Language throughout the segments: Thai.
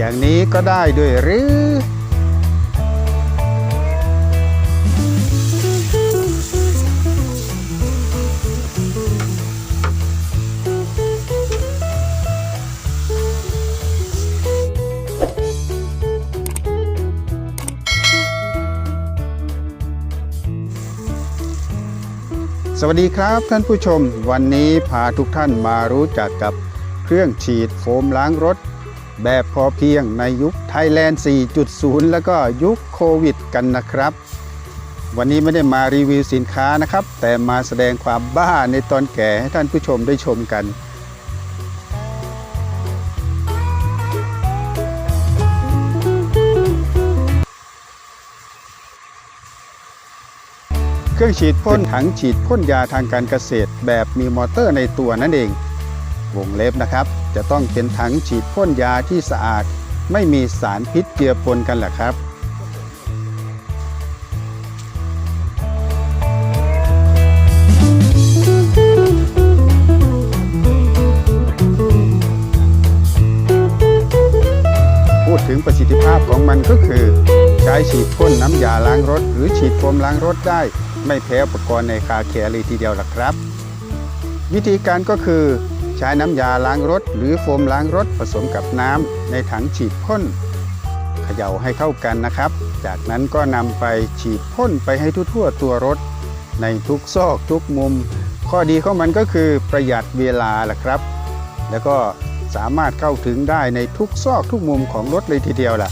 อย่างนี้ก็ได้ด้วยหรือ สวัสดีครับท่านผู้ชม วันนี้พาทุกท่านมารู้จักกับเครื่องฉีดโฟมล้างรถ แบบพอเพียงในยุคไทยแลนด์ 4.0 แล้วก็ยุคโควิดกันนะครับ วันนี้ไม่ได้มารีวิวสินค้านะครับ แต่มาแสดงความบ้าในตอนแก่ให้ท่านผู้ชมได้ชมกันเครื่องฉีดพ่นถังฉีดพ่นยาทางการเกษตรแบบมีมอเตอร์ในตัวนั่นเอง วงเล็บนะครับ จะต้องเป็นถังฉีดพ่นยาที่สะอาด ไม่มีสารพิษเจือปนกันแหละครับพูดถึงประสิทธิภาพของมันก็คือ ใช้ฉีดพ่นน้ำยาล้างรถ หรือฉีดโฟมล้างรถได้ ไม่แพ้อุปกรณ์ในคาแคร์เลยทีเดียวล่ะครับ วิธีการก็คือ ใช้น้ำยาล้างรถ หรือโฟมล้างรถผสมกับน้ำในถังฉีดพ่นเขย่าให้เข้ากันนะครับ จากนั้นก็นำไปฉีดพ่นไปให้ทั่วๆตัวรถ ในทุกซอกทุกมุม ข้อดีของมันก็คือประหยัดเวลาล่ะครับ แล้วก็สามารถเข้าถึงได้ในทุกซอกทุกมุมของรถเลยทีเดียวล่ะ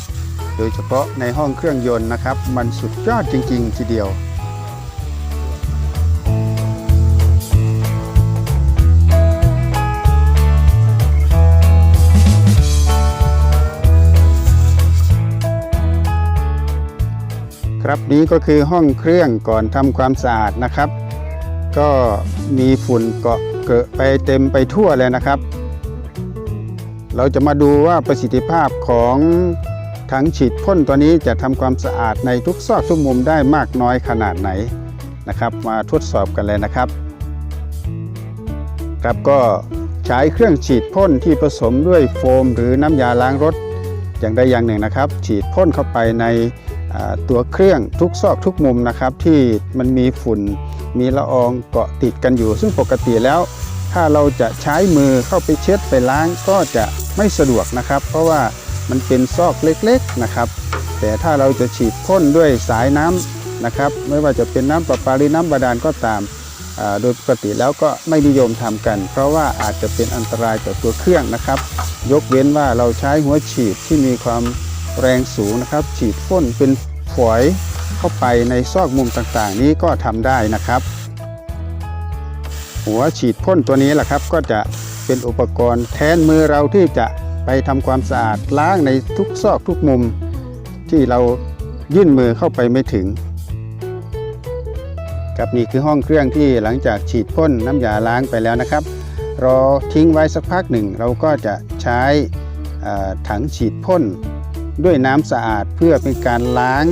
โดยเฉพาะในห้องเครื่องยนต์นะครับ มันสุดยอดจริง ๆ ทีเดียว ครับนี้ก็คือห้องเครื่องก่อนทำความสะอาดนะครับ ก็มีฝุ่นเกาะเกอะไปเต็มไปทั่วเลยนะครับ เราจะมาดูว่าประสิทธิภาพของถังฉีดพ่นตัวนี้จะทำความสะอาดในทุกซอกทุกมุมได้มากน้อยขนาดไหนนะครับ มาทดสอบกันเลยนะครับครับก็ใช้เครื่องฉีดพ่นที่ผสมด้วยโฟม หรือน้ำยาล้างรถอย่างใดอย่างหนึ่งนะครับ ฉีดพ่นเข้าไปใน ตัวเครื่องทุกซอกทุกมุมนะครับ ที่มันมีฝุ่นมีละอองเกาะติดกันอยู่ ซึ่งปกติแล้ว ถ้าเราจะใช้มือเข้าไปเช็ดไปล้างก็จะไม่สะดวกนะครับ เพราะว่ามันเป็นซอกเล็กๆนะครับ แต่ถ้าเราจะฉีดพ่นด้วยสายน้ำนะครับ ไม่ว่าจะเป็นน้ำประปาหรือน้ำบาดาลก็ตามโดยปกติแล้วก็ไม่นิยมทำกัน เพราะว่าอาจจะเป็นอันตรายต่อตัวเครื่องนะครับ ยกเว้นว่าเราใช้หัวฉีดที่มีความ แรงสูงนะครับ ฉีดพ่นเป็นฝอยเข้าไปในซอกมุมต่างๆ นี้ก็ทำได้นะครับ หัวฉีดพ่นตัวนี้แหละครับ ก็จะเป็นอุปกรณ์แทนมือเราที่จะไปทำความสะอาดล้างในทุกซอกทุกมุม ที่เรายื่นมือเข้าไปไม่ถึงครับนี่คือห้องเครื่องที่หลังจากฉีดพ่นน้ำยาล้างไปแล้วนะครับ รอทิ้งไว้สักพักหนึ่ง เราก็จะใช้ถังฉีดพ่น ด้วยน้ำสะอาดเพื่อเป็นการล้าง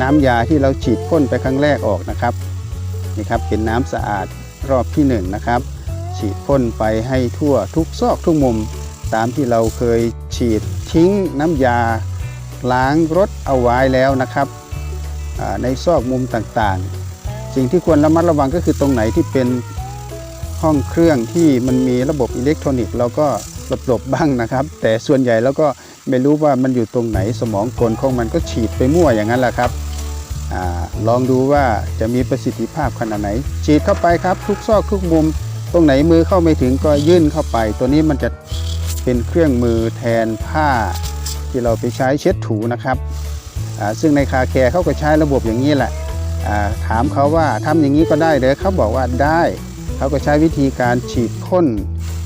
น้ำยาที่เราฉีดพ่นไปครั้งแรกออกนะครับนี่ครับเป็นน้ำสะอาดรอบที่1นงนะครับ ฉีดพ่นไปให้ทั่วทุกซอกทุกมุม ตามที่เราเคยฉีดทิ้งน้ำยา ล้างรถเอาไว้แล้วนะครับในซอกมุมต่างๆ สิ่งที่ควรระมัดระวังก็คือตรงไหนที่เป็นห้องเครื่องที่มันมีระบบอิเล็กทรอนิกส์เราก็หลบๆบ้างนะครับ แต่ส่วนใหญ่แล้วก็ ไม่รู้ว่ามันอยู่ตรงไหนสมองกลของมันก็ฉีดไปมั่วอย่างนั้นแหละครับอลองดูว่าจะมีประสิทธิภาพขนาดไหน ฉีดเข้าไปครับ ทุกซอกทุกมุม ตรงไหนมือเข้าไม่ถึงก็ยื่นเข้าไป ตัวนี้มันจะเป็นเครื่องมือแทนผ้า ที่เราไปใช้เช็ดถูนะครับซึ่งในคาแคร์เขาก็ใช้ระบบอย่างนี้แหละถามเขาว่าทำอย่างนี้ก็ได้เลยเขาบอกว่าได้ เขาก็ใช้วิธีการฉีดพ่น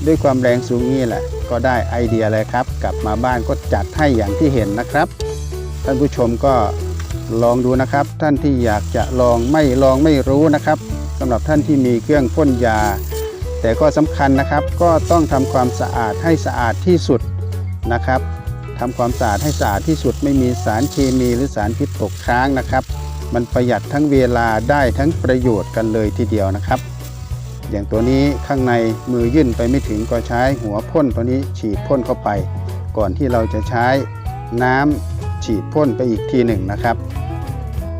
ด้วยความแรงสูงนี่แหละ ก็ได้ไอเดียเลยครับ กลับมาบ้านก็จัดให้อย่างที่เห็นนะครับ ท่านผู้ชมก็ลองดูนะครับ ท่านที่อยากจะลองไม่ลองไม่รู้นะครับสำหรับท่านที่มีเครื่องพ่นยา แต่ก็สำคัญนะครับ ก็ต้องทำความสะอาดให้สะอาดที่สุดนะครับทำความสะอาดให้สะอาดที่สุดไม่มีสารเคมีหรือสารพิษตกค้างนะครับ มันประหยัดทั้งเวลาได้ทั้งประโยชน์กันเลยทีเดียวนะครับ อย่างตัวนี้ข้างในมือยื่นไปไม่ถึงก็ใช้หัวพ่นตัวนี้ฉีดพ่นเข้าไป ก่อนที่เราจะใช้น้ำฉีดพ่นไปอีกทีหนึ่งนะครับ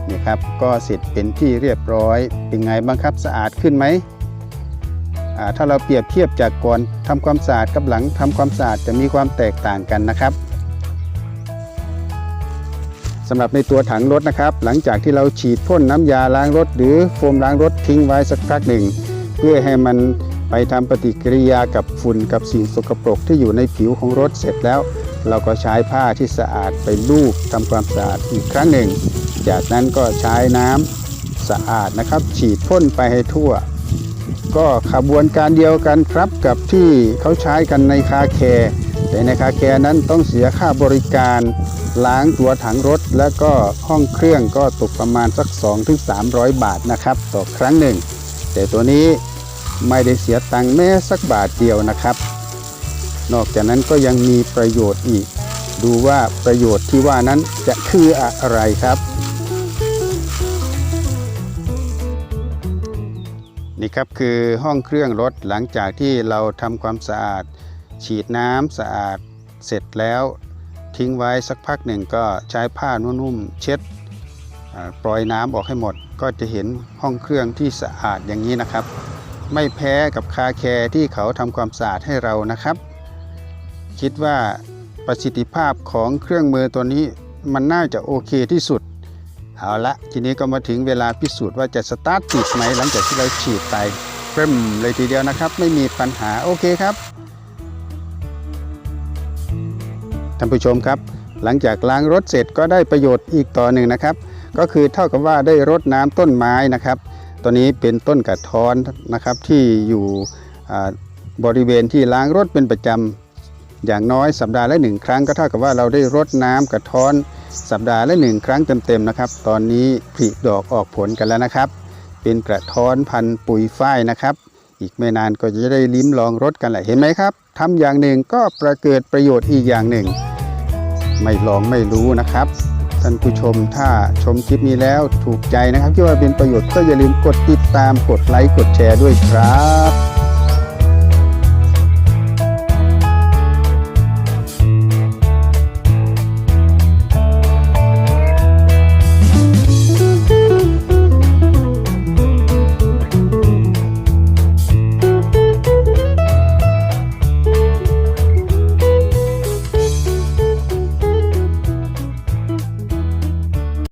นี่ครับก็เสร็จเป็นที่เรียบร้อย เป็นไงบ้างครับสะอาดขึ้นไหมถ้าเราเปรียบเทียบจากก่อนทำความสะอาดกับหลังทำความสะอาดจะมีความแตกต่างกันนะครับสำหรับในตัวถังรถนะครับ หลังจากที่เราฉีดพ่นน้ำยาล้างรถ หรือโฟมล้างรถทิ้งไว้สักพักหนึ่ง เพื่อให้มันไปทำปฏิกิริยากับฝุ่นกับสิ่งสกปรกที่อยู่ในผิวของรถเสร็จแล้ว เราก็ใช้ผ้าที่สะอาดไปลูบทำความสะอาดอีกครั้งหนึ่ง จากนั้นก็ใช้น้ำสะอาดนะครับ ฉีดพ่นไปให้ทั่ว ก็ขบวนการเดียวกันครับกับที่เขาใช้กันในคาแคร์แต่ในคาแคร์นั้นต้องเสียค่าบริการล้างตัวถังรถ แล้วก็ห้องเครื่องก็ตกประมาณสัก 2-300 บาทนะครับ ต่อครั้งหนึ่ง แต่ตัวนี้ ไม่ได้เสียตังค์แม้สักบาทเดียวนะครับ นอกจากนั้นก็ยังมีประโยชน์อีก ดูว่าประโยชน์ที่ว่านั้นจะคืออะไรครับ นี่ครับคือห้องเครื่องรถหลังจากที่เราทำความสะอาด ฉีดน้ำสะอาดเสร็จแล้วทิ้งไว้สักพักหนึ่งก็ใช้ผ้านุ่มๆเช็ดปล่อยน้ำออกให้หมด ก็จะเห็นห้องเครื่องที่สะอาดอย่างนี้นะครับ ไม่แพ้กับคาแคร์ที่เขาทำความสะอาดให้เรานะครับ คิดว่าประสิทธิภาพของเครื่องมือตัวนี้มันน่าจะโอเคที่สุด เอาละทีนี้ก็มาถึงเวลาพิสูจน์ว่าจะสตาร์ทติดไหมหลังจากที่เราฉีดไปเริ่มเลยทีเดียวนะครับ ไม่มีปัญหาโอเคครับท่านผู้ชมครับ หลังจากล้างรถเสร็จก็ได้ประโยชน์อีกต่อหนึ่งนะครับ ก็คือเท่ากับว่าได้รดน้ำต้นไม้นะครับ ตัวนี้เป็นต้นกระท้อนนะครับที่อยู่บริเวณที่ล้างรถเป็นประจำอย่างน้อยสัปดาห์ละหนึ่งครั้งก็เท่ากับว่าเราได้รดน้ำกระท้อนสัปดาห์ละหนึ่งครั้งเต็มๆนะครับ ตอนนี้ผลิดอกออกผลกันแล้วนะครับ เป็นกระท้อนพันธุ์ปุ๋ยฝ้ายนะครับ อีกไม่นานก็จะได้ลิ้มลองรสกันแหละเห็นไหมครับทำอย่างหนึ่งก็ประเกิดประโยชน์อีกอย่างหนึ่ง ไม่ลองไม่รู้นะครับ ท่านผู้ชมถ้าชมคลิปนี้แล้วถูกใจนะครับคิดว่าเป็นประโยชน์ก็อย่าลืมกดติดตามกดไลค์กดแชร์ด้วยครับ